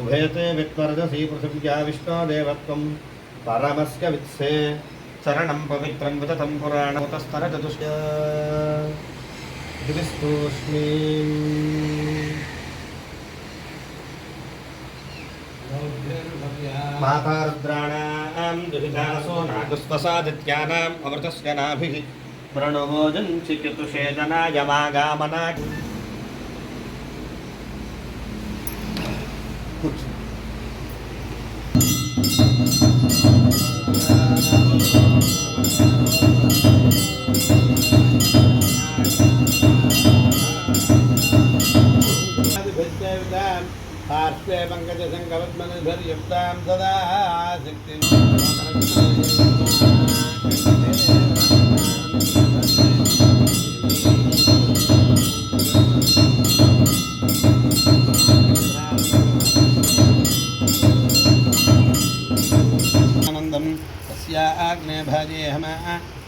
ఉభయతే విత్వరదసి పృథివ్యా విష్ణో దేవత్వం పరమస్య విత్సే చరణం పవిత్రం వితతం పురాణముతస్తరచతుష్య దివిస్తూష్ణీ మాతారుద్రాణాం దుహిధానసో నాగస్వసాదిత్యానాం అమృతస్య నాభిः ప్రణవోజం చికితుషే జనాయమాగామనా కూర్చుంది పార్శ్వే పంకజ సంగవద్మనిర్యుక్తాం సదా శక్తి you. ఆగ్నే భాజే హమ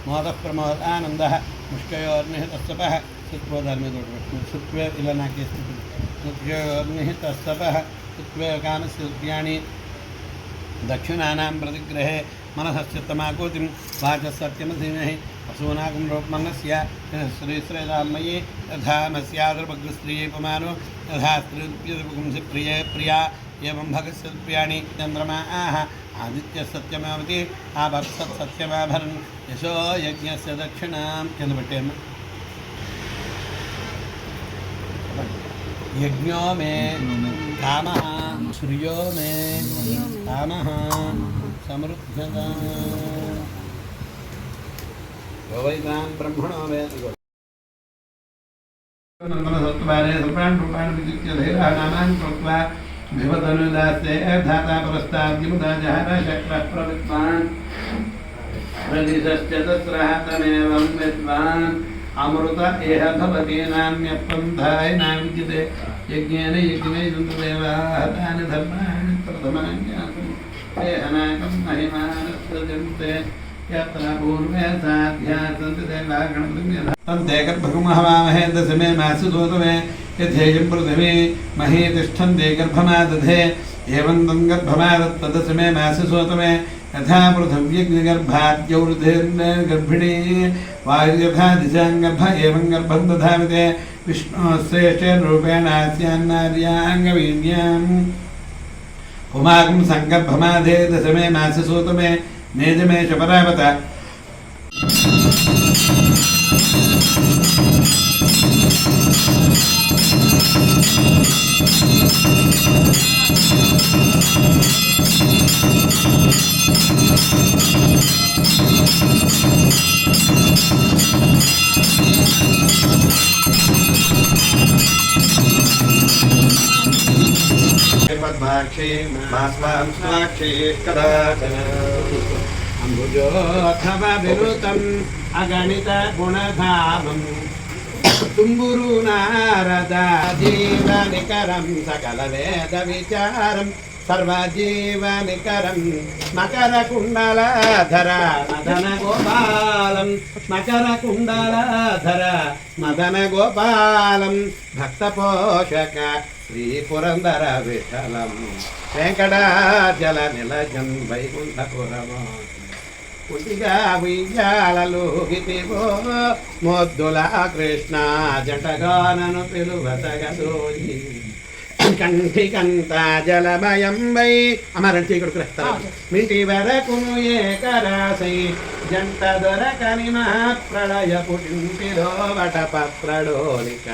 మోద ప్రమోద ఆనంద ముష్కయోర్నిహితస్తపः సుత్వోదాల మీద ఒకటి పెట్టుకుని సుత్వే ఇలా నాకేసి ముఖ్యోర్నిహితస్తపः సుత్వే కామస్యాణి దక్షిణానాం ప్రతిగ్రహే మనసశ్చిత్తమాకూతిం पशूनां रोपमनस्य श्रीश्रीरामये तथा मस्यादृभगस्त्रिये पमानो तथा स्त्रीपुंसि प्रिये प्रिया एवं भगस्यप्रियाणि चन्द्रमा आह आदित्यसत्यमावति आभक्सत्सत्यमाभरन् यशो यज्ञस्य दक्षिणां चन्द्रभट्टेम यज्ञो मे कामः श्रियो मे कामः समृद्धता वैतान् ब्रह्मणो वेति नन्दनसत्त्वारे सर्पान् विद्वान्। अमृत एह भवति नान्यपन्थाय न यज्ञेन यज्ञे तानि धर्माणि प्रथमानि ज्ञातुं देहनाकं महिमानस्तजन्ते तन्ते गर्भगुमहवामहे दशमे में सोतमे यथेयं पृथिवी महे तिष्ठन्ते गर्भमादधे एवं तन् गर्भमादत्तदशमे मासु सोतमे यथा पृथिव्यग्निगर्भाद्यौर्धेर्गर्भिणी वायुर्यथा दिशां गर्भ एवं गर्भं दधाविते। विष्णोश्रेष्ठेन रूपेण आस्यान्नार्याङ्गवीर्याम्। पुमाकं सङ्गर्भमाधे दशमे मासु सोतमे Nedim'e çapara bata. Mad Maxi, Mad Maxi, Mad Maxi, Mad Maxi, అంబుజోథవ వినుతం అగణిత గుణధామం Tumburu నారదీవ నికరం సకల వేద విచారం సర్వజీవనికరం మకర కుండలధర మదన గోపాలం మకర కుండలధర మదన గోపాలం భక్త పోషక శ్రీ పురందర విఠలం వెంకటాచల నిలజం వైకుంఠపురమా ఉయ్యాలలో గితివో మొద్దుల కృష్ణ జటగానను పిలువతగదోయి కంటి కంత జలమయం వై అమరం చీకుడు క్రిస్తారు మింటి వరకును ఏకరాశై జంట దొరకని మహాప్రళయ పుటింటిలో వటపత్రడోలిక.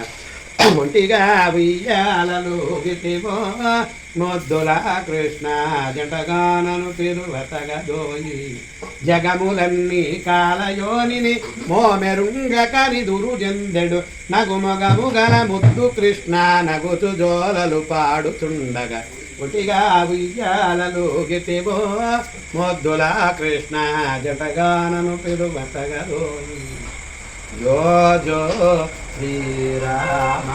ఒంటిగా ఉయ్యాలలో గితివో మొద్దుల కృష్ణ జటగానను పిలువతగదోయి జగములన్నీ కాలయోనిని మోమెరుంగ కనిదురు జందెడు. నగుమగము గల ముద్దు కృష్ణ నగుతు జోలలు పాడుతుండగా. పుటిగా ఉయ్యాలలోగితేవో మొద్దుల కృష్ణ జటగానను పిలువతగదోయి జో జో శ్రీరామ.